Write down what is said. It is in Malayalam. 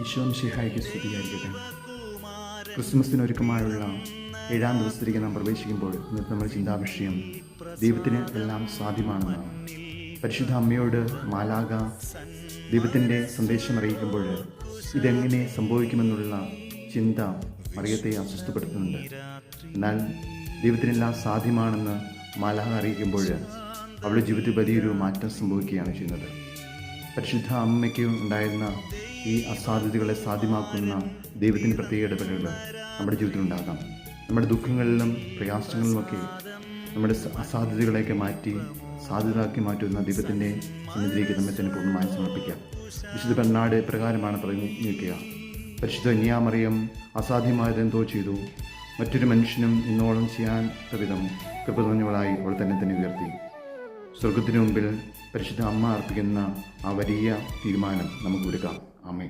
ഈശോം ഷിഹായിക്ക് സ്തുതിയായിരിക്കട്ടെ. ക്രിസ്മസിന് ഒരുക്കമായുള്ള ഏഴാം ദിവസത്തിലേക്ക് നാം പ്രവേശിക്കുമ്പോൾ ഇന്നത്തെ നമ്മുടെ ചിന്താവിഷയം ദൈവത്തിന് എല്ലാം സാധ്യമാണെന്നാണ്. പരിശുദ്ധ അമ്മയോട് മാലാക ദൈവത്തിന്റെ സന്ദേശം അറിയിക്കുമ്പോൾ ഇതെങ്ങനെ സംഭവിക്കുമെന്നുള്ള ചിന്ത മറിയത്തെ അസ്വസ്ഥപ്പെടുത്തുന്നുണ്ട്. എന്നാൽ ദൈവത്തിനെല്ലാം സാധ്യമാണെന്ന് മാലാക അറിയിക്കുമ്പോൾ അവളുടെ ജീവിതത്തിൽ വലിയൊരു മാറ്റം സംഭവിക്കുകയാണ് ചെയ്യുന്നത്. പരിശുദ്ധ അമ്മയ്ക്ക് ഉണ്ടായിരുന്ന ഈ അസാധ്യതകളെ സാധ്യമാക്കുന്ന ദൈവത്തിന് പ്രത്യേക ഇടപെടലുകൾ നമ്മുടെ ജീവിതത്തിൽ ഉണ്ടാകാം. നമ്മുടെ ദുഃഖങ്ങളിലും പ്രയാസങ്ങളിലുമൊക്കെ നമ്മുടെ അസാധ്യതകളെയൊക്കെ മാറ്റി സാധ്യതയാക്കി മാറ്റുന്ന ദൈവത്തിന്റെ സന്നിധിയിലേക്ക് നമ്മെ തന്നെ പൂർണമായി സമർപ്പിക്കാം. വിശുദ്ധ പെണ്ണാട് പ്രകാരമാണ് പറഞ്ഞിരിക്കുക പരിശുദ്ധ ന്യാമറിയം അസാധ്യമായതെന്തോ ചെയ്തു. മറ്റൊരു മനുഷ്യനും ഇന്നോളം ചെയ്യാൻ വിധം കൃപ അവൾ തന്നെ തന്നെ ഉയർത്തി. സ്വർഗത്തിനു മുമ്പിൽ പരിശുദ്ധ അമ്മ അർപ്പിക്കുന്ന ആ വലിയ തീരുമാനം നമുക്ക് ഒരുക്കാം അമ്മേ